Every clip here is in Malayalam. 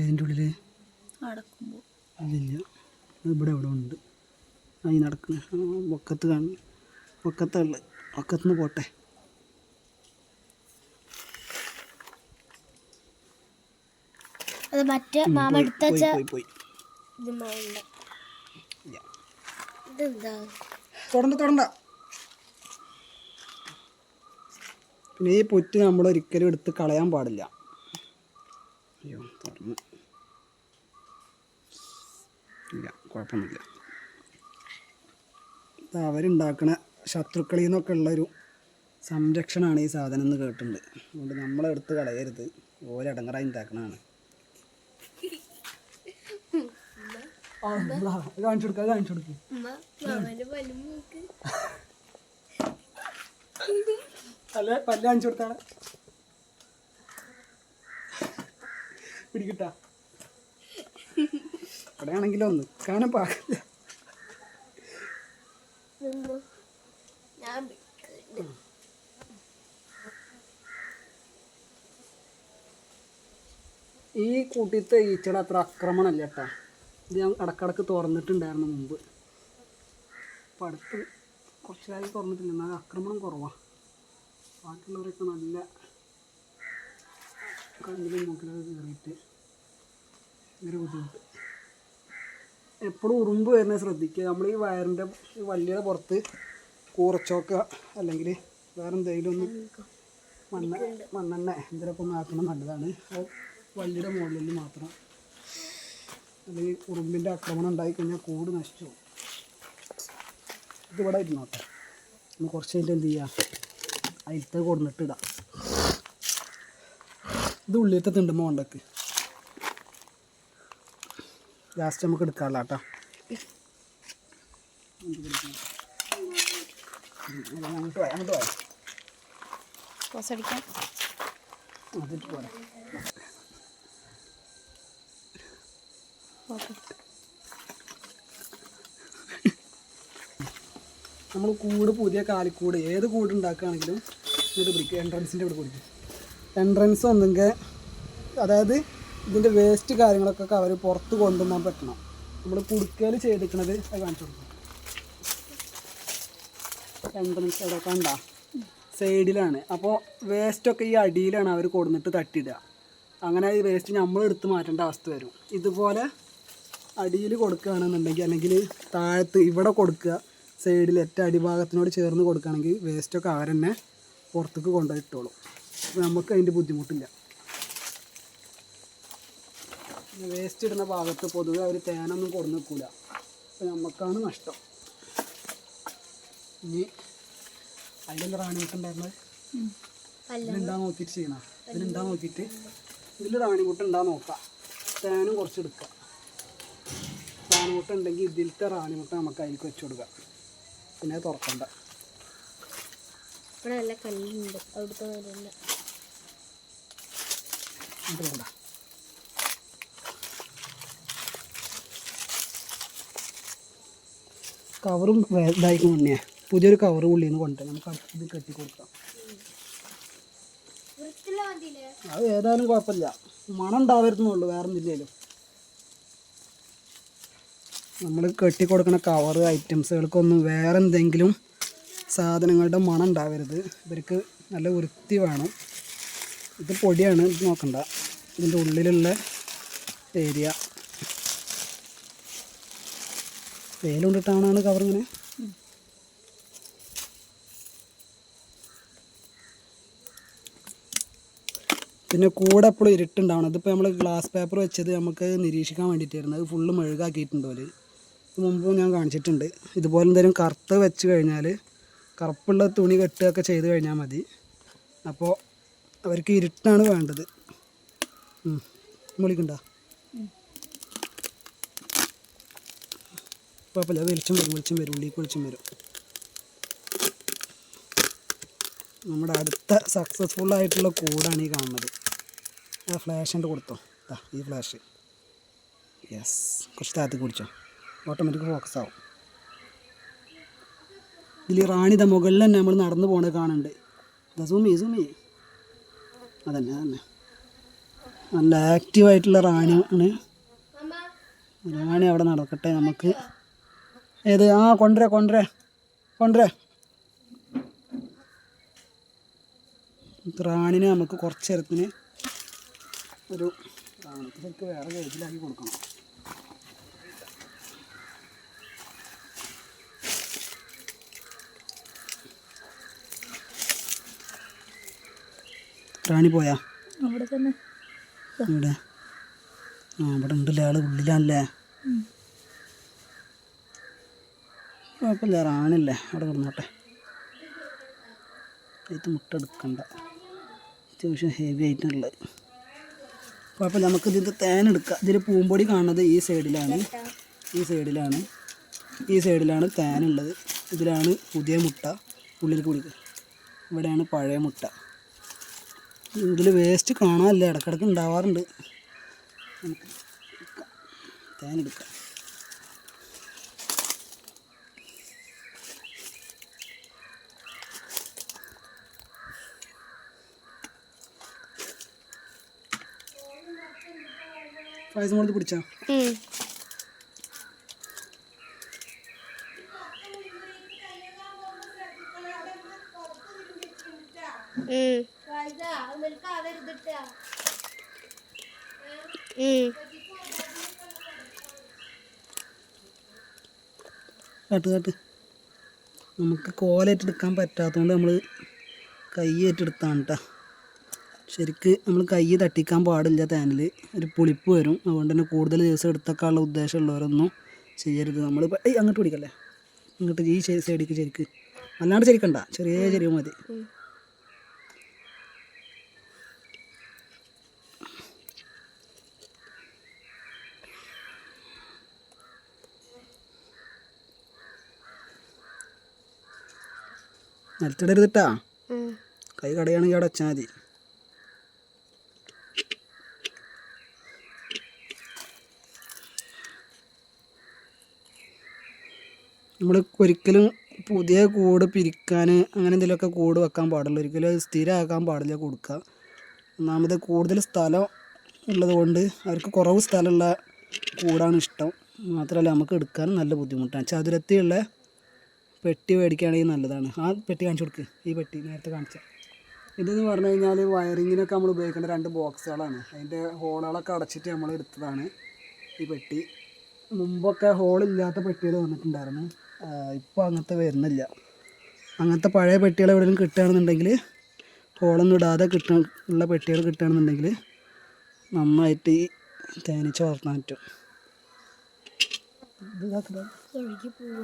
ഏതിന്റെ ഉള്ളിൽ അടക്കുമ്പോൾ ഇല്ലില്ല. ഇവിടെ ഇവിടെ ഉണ്ട്. അതിന് നടക്കുന്ന പൊക്കത്ത് കാണുന്നു പൊക്കത്തുള്ള പൊക്കത്തുനിന്ന് പോട്ടെ. അത് മറ്റേ മാമ എടുത്ത ഇല്ല. തൊടണ്ട തൊടണ്ട. പിന്നെ ഈ പൊറ്റ് നമ്മൾ ഒരിക്കലും എടുത്ത് കളയാൻ പാടില്ല. അയ്യോ തുറന്നു ഇല്ല കുഴപ്പമൊന്നുമില്ല. ഇത് അവരുണ്ടാക്കുന്ന ശത്രുക്കളിൽ നിന്നൊക്കെ ഉള്ളൊരു സംരക്ഷണമാണ് ഈ സാധനം എന്ന് കേട്ടിട്ടുണ്ട്. അതുകൊണ്ട് നമ്മളെടുത്ത് കളയരുത്. ഓരടങ്ങറായി ഉണ്ടാക്കണതാണ്. കാണിച്ചു പല്ലുമൂക്ക് അല്ല പല്ല് കാണിച്ചു കൊടുത്താണ് പിടിക്കിട്ടാ ഇവിടെ ആണെങ്കിലും ഒന്ന് കാണാൻ പാകില്ല. ഈ കൂട്ടിത്തെ ഈച്ചയുടെ അത്ര ആക്രമണമല്ല കേട്ടാ. ഇത് ഞാൻ ഇടക്കിടക്ക് തുറന്നിട്ടുണ്ടായിരുന്നു മുമ്പ്. അപ്പം അടുത്ത് കുറച്ച് കുറച്ചായി തുറന്നിട്ടില്ല. എന്നാൽ ആക്രമണം കുറവാണ് ബാക്കിയുള്ളവരൊക്കെ നല്ല കണ്ണിലും മൂക്കിലൊക്കെ കയറിയിട്ട് ഭയങ്കര ബുദ്ധിമുട്ട്. എപ്പോഴും ഉറുമ്പ് വരുന്നത് ശ്രദ്ധിക്കുക. നമ്മൾ ഈ വയറിന്റെ ഈ വള്ളിയുടെ പുറത്ത് കൂറച്ചോക്ക അല്ലെങ്കിൽ വേറെ എന്തെങ്കിലും ഒന്ന് മണ്ണ മണ്ണെണ്ണ എന്തെങ്കിലുമൊക്കെ ഒന്ന് ആക്കണം നല്ലതാണ്. അപ്പോൾ വള്ളിയുടെ മുകളിൽ മാത്രം. അല്ലെങ്കിൽ ഉറുമ്പിന്റെ ആക്രമണം ഉണ്ടായിക്കഴിഞ്ഞാൽ കൂട് നശിച്ചു പോകും. ഇതിവിടെ ഇരുന്നോട്ടെ. ഒന്ന് കുറച്ച് കഴിഞ്ഞിട്ട് എന്ത് ചെയ്യുക അതിലത്തെ കൊടുന്നിട്ട് ഇടാം. ഇത് ഉള്ളിലത്തെ തിണ്ടുമ്പോൾ കൊണ്ടക്ക്. ലാസ്റ്റ് നമുക്ക് എടുക്കാമല്ലോ കേട്ടോ അങ്ങോട്ട് പോയാൽ അങ്ങോട്ട് പോയാൽ അതിട്ട് പോരാ. നമ്മൾ കൂട് പുതിയ കാലിക്കൂട് ഏത് കൂട് ഉണ്ടാക്കുകയാണെങ്കിലും ഇങ്ങോട്ട് പിടിക്കും. എൻട്രൻസിന്റെ ഇവിടെ പിടിക്കും. എൻട്രൻസ് ഒന്നെങ്കിൽ അതായത് ഇതിന്റെ വേസ്റ്റ് കാര്യങ്ങളൊക്കെ അവർ പുറത്ത് കൊണ്ടുവന്നാൻ പറ്റണം. നമ്മൾ കുടുക്കയിൽ ചെയ്തിരിക്കണത് അത് കാണിച്ചു കൊടുക്കും. എൻട്രൻസ് അവിടെ കണ്ട? സൈഡിലാണ് അപ്പോൾ വേസ്റ്റൊക്കെ ഈ അടിയിലാണ് അവർ കൊടുന്നിട്ട് തട്ടിയിടുക. അങ്ങനെ ഈ വേസ്റ്റ് നമ്മൾ എടുത്ത് മാറ്റേണ്ട അവസ്ഥ വരും. ഇതുപോലെ അടിയിൽ കൊടുക്കുകയാണെന്നുണ്ടെങ്കിൽ അല്ലെങ്കിൽ താഴത്ത് ഇവിടെ കൊടുക്കുക സൈഡിൽ ഏറ്റവും അടിഭാഗത്തിനോട് ചേർന്ന് കൊടുക്കുകയാണെങ്കിൽ വേസ്റ്റൊക്കെ അവരെന്നെ പുറത്തേക്ക് കൊണ്ടുപോയിട്ടോളും നമുക്ക് അതിന്റെ ബുദ്ധിമുട്ടില്ല. വേസ്റ്റ് ഇടുന്ന ഭാഗത്ത് പൊതുവെ അവർ തേനൊന്നും കൊണ്ടു നിൽക്കില്ല അപ്പോൾ നമുക്കാണ് നഷ്ടം. ഇനി അതിലെന്താ റാണിമുട്ടുണ്ടായിരുന്നത് ഇതിലുണ്ടാ നോക്കിയിട്ട് ചെയ്യണം? ഇതിലുണ്ടാ നോക്കിയിട്ട്? ഇതിൽ റാണി ഉണ്ടാ നോക്കാം? തേനും കുറച്ച് എടുക്കാം റാണിമുട്ട ഉണ്ടെങ്കിൽ ഇതിലത്തെ റാണിമുട്ട നമുക്ക് അതിലേക്ക് വെച്ച് കൊടുക്കാം. പിന്നെ തുറക്കണ്ട. ഇവിടെ നല്ല കല്ലുണ്ട്. അവിടുത്തെ വരില്ല ഇത് വേണ്ട കവറും ഇതായിരിക്കും മുന്നേ. പുതിയൊരു കവർ ഉള്ളിൽ നിന്ന് കൊണ്ടുവരാം നമുക്ക് ഇത് കെട്ടി കൊടുക്കാം. അത് ഏതായാലും കുഴപ്പമില്ല. മണം ഉണ്ടാവരുന്നുള്ളൂ വേറെ എന്തില്ലേലും നമ്മൾ കെട്ടി കൊടുക്കുന്ന കവർ ഐറ്റംസുകൾക്കൊന്നും വേറെ എന്തെങ്കിലും സാധനങ്ങളുടെ മണം ഉണ്ടാവരുത്. ഇവർക്ക് നല്ല വൃത്തി വേണം. ഇത് പൊടിയാണ് ഇത് നോക്കണ്ട. ഇതിന്റെ ഉള്ളിലുള്ള ഏരിയ. വെയിലുണ്ടിട്ടാണ് കവർ ഇങ്ങനെ പിന്നെ കൂടെ എപ്പോഴും ഇരുട്ടുണ്ടാവണം. അതിപ്പോൾ നമ്മൾ ഗ്ലാസ് പേപ്പർ വെച്ചത് നമുക്ക് നിരീക്ഷിക്കാൻ വേണ്ടിയിട്ടായിരുന്നു. അത് ഫുള്ള് മെഴുകാക്കിയിട്ടുണ്ട് അവർ മുമ്പ് ഞാൻ കാണിച്ചിട്ടുണ്ട്. ഇതുപോലെ എന്തെങ്കിലും കറുത്ത് വെച്ച് കഴിഞ്ഞാൽ കറുപ്പുള്ള തുണി കെട്ടുകയൊക്കെ ചെയ്ത് കഴിഞ്ഞാൽ മതി. അപ്പോൾ അവർക്ക് ഇരുട്ടാണ് വേണ്ടത്. വിളിക്കണ്ട കുഴപ്പമില്ല. വെളിച്ചം വരും വെളിച്ചം വരും. ഉള്ളിലേക്ക് വെളിച്ചം വരും. നമ്മുടെ അടുത്ത സക്സസ്ഫുൾ ആയിട്ടുള്ള കൂടാണ് ഈ കാണുന്നത്. ആ ഫ്ലാഷ് ഉണ്ട് കൊടുത്തോ. ഇതാ ഈ ഫ്ലാഷ് യെസ് കുറച്ച് താത്തി കുടിച്ചോ ഓട്ടോമാറ്റിക് ഫോക്കസ് ആവും. ഇതിൽ റാണിത മുകളിൽ തന്നെ നമ്മൾ നടന്നു പോണത് കാണുന്നുണ്ട്. ഇതാ സൂമി സൂമി. അതന്നെ അതന്നെ. നല്ല ആക്റ്റീവായിട്ടുള്ള റാണി ആണ് റാണി അവിടെ നടക്കട്ടെ. നമുക്ക് ഏത്? ആ കൊണ്ടുവരാ കൊണ്ടുവരാ കൊണ്ടുവരാ. റാണിനെ നമുക്ക് കുറച്ച് നേരത്തിന് ഒരു റാണിക്ക് ശരിക്ക് വേറെ കേജിലാക്കി കൊടുക്കണം. റാണി പോയാ? അവിടെ തന്നെ. ഇവിടെ. ആ ഇവിടെ ഉണ്ടല്ലേ ആൾ? ഉള്ളിലാണല്ലേ? കുഴപ്പമില്ല റാണില്ലേ അവിടെ കിടന്നോട്ടെ. ഇത് മുട്ട എടുക്കണ്ട അത്യാവശ്യം ഹെവി ആയിട്ടുള്ളത് കുഴപ്പമില്ല നമുക്ക് ഇതിന്റെ തേൻ എടുക്കാം. ഇതിൽ പൂമ്പൊടി കാണുന്നത് ഈ സൈഡിലാണ് ഈ സൈഡിലാണ് ഈ സൈഡിലാണ് തേനുള്ളത് ഇതിലാണ് പുതിയ മുട്ട. ഉള്ളിൽ കുടിക്കുക ഇവിടെയാണ് പഴയ മുട്ട. ഇതിൽ വേസ്റ്റ് കാണാനില്ല. ഇടക്കിടക്ക് ഉണ്ടാവാറുണ്ട്. നമുക്ക്. തേനെടുക്കാം പായസം കൊടുത്ത് പിടിച്ചാ. കാട്ട് കാട്ട്. നമുക്ക് കോലേറ്റെടുക്കാൻ പറ്റാത്തതുകൊണ്ട് നമ്മൾ കൈ ഏറ്റെടുത്താണ് കേട്ടോ ശരിക്ക് നമ്മൾ കൈ തട്ടിക്കാൻ പാടില്ല തേനിൽ ഒരു പുളിപ്പ് വരും. അതുകൊണ്ട് തന്നെ കൂടുതൽ ദിവസം എടുത്തേക്കാനുള്ള ഉദ്ദേശമുള്ളവരൊന്നും ചെയ്യരുത്. നമ്മൾ ഏയ് അങ്ങോട്ട് പിടിക്കല്ലേ? ഇങ്ങോട്ട് ഈ സൈഡിക്ക് ശരിക്ക്. അല്ലാണ്ട് ശരിക്കണ്ട. ചെറിയ ചെറിയ മതി. നിലത്തിടരുതിട്ടാ കൈ കടയാണെങ്കിൽ അവിടെ വെച്ചാൽ മതി. നമ്മൾ ഒരിക്കലും പുതിയ കൂട് പിരിക്കാൻ അങ്ങനെ എന്തെങ്കിലുമൊക്കെ കൂട് വെക്കാൻ പാടില്ല ഒരിക്കലും അത് സ്ഥിരമാക്കാൻ പാടില്ല കൊടുക്കുക. ഒന്നാമത് കൂടുതൽ സ്ഥലം ഉള്ളതുകൊണ്ട് അവർക്ക് കുറവ് സ്ഥലമുള്ള കൂടാണ് ഇഷ്ടം. മാത്രമല്ല നമുക്ക് എടുക്കാനും നല്ല ബുദ്ധിമുട്ടാണ്. ചതുരത്തിലുള്ള പെട്ടി മേടിക്കുകയാണെങ്കിൽ നല്ലതാണ്. ആ പെട്ടി കാണിച്ചു കൊടുക്ക്. ഈ പെട്ടി നേരത്തെ കാണിച്ച. ഇതെന്ന് പറഞ്ഞു കഴിഞ്ഞാൽ വയറിങ്ങിനൊക്കെ നമ്മൾ ഉപയോഗിക്കേണ്ട രണ്ട് ബോക്സുകളാണ്. അതിന്റെ ഹോളുകളൊക്കെ അടച്ചിട്ട് നമ്മൾ എടുത്തതാണ് ഈ പെട്ടി. മുമ്പൊക്കെ ഹോളില്ലാത്ത പെട്ടികൾ വന്നിട്ടുണ്ടായിരുന്നു. ഇപ്പോൾ അങ്ങനത്തെ വരുന്നില്ല. അങ്ങനത്തെ പഴയ പെട്ടികൾ എവിടെയെങ്കിലും കിട്ടുകയാണെന്നുണ്ടെങ്കിൽ ഹോളൊന്നും ഇടാതെ കിട്ട ഉള്ള പെട്ടികൾ കിട്ടുകയാണെന്നുണ്ടെങ്കിൽ നന്നായിട്ട് ഈ തേനീച്ച വളർത്താൻ പറ്റും.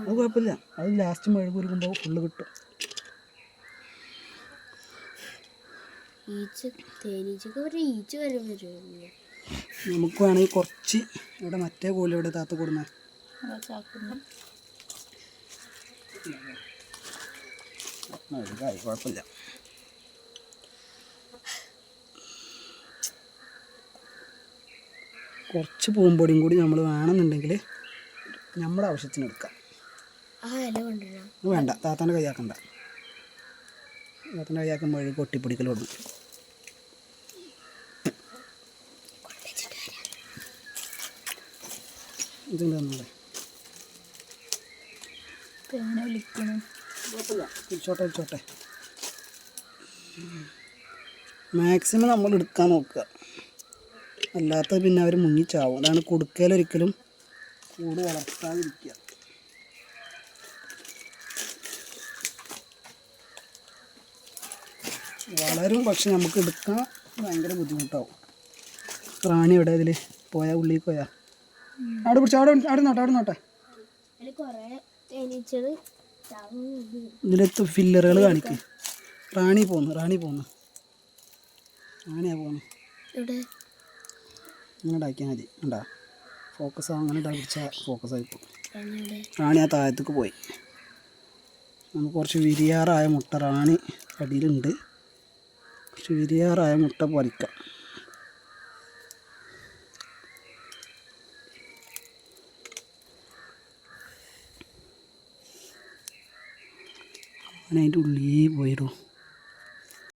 അത് കുഴപ്പമില്ല. അത് ലാസ്റ്റ് മഴ കുരുക്കുമ്പോൾ ഫുള്ള് കിട്ടും. നമുക്ക് വേണമെങ്കിൽ കുറച്ച് ഇവിടെ മറ്റേ കോലി ഇവിടെ താത്ത കൊടുന്ന കുഴപ്പമില്ല കുറച്ച് പൂമ്പൊടിയും കൂടി നമ്മൾ വേണമെന്നുണ്ടെങ്കിൽ നമ്മുടെ ആവശ്യത്തിന് എടുക്കാം. വേണ്ട. താത്താന്റെ കൈയാക്കണ്ട. താത്താന്റെ കൈയാക്കുമ്പോൾ കൊടുക്കും. ഇതുണ്ട് തേന വിളിക്കണം വിളിച്ചോട്ടെ മാക്സിമം നമ്മൾ എടുക്കാൻ നോക്കുക. അല്ലാത്ത പിന്നെ അവർ മുങ്ങിച്ചാവും. അതാണ് കൊടുക്കലൊരിക്കലും കൂട് വളർത്താതിരിക്കുക. വളരും പക്ഷെ നമുക്ക് എടുക്കാൻ ഭയങ്കര ബുദ്ധിമുട്ടാവും. റാണി എവിടെ? ഇതിൽ പോയാൽ ഉള്ളിൽ പോയാ? അവിടെ പിടിച്ചോട്ടെ അവിടെ അവിടെ നോട്ടെ അവിടെ നോട്ടെ ഇതിലത്തെ ഫില്ലറുകൾ കാണിക്കും. റാണി പോന്നു റാണി പോന്നു. റാണിയാ പോന്നു. അങ്ങനെ ഉണ്ടാക്കിയാൽ മതി. ഉണ്ടാ ഫോക്കസ് അങ്ങനെ പിടിച്ചാൽ ഫോക്കസ് ആയിപ്പോ റാണി ആ താഴത്തേക്ക് പോയി. നമുക്ക് കുറച്ച് വിരിയാറായ മുട്ട റാണി അടിയിലുണ്ട്. കുറച്ച് വിരിയാറായ മുട്ട പറിക്കാം അങ്ങനെ അതിന്റെ ഉള്ളിൽ പോയിടും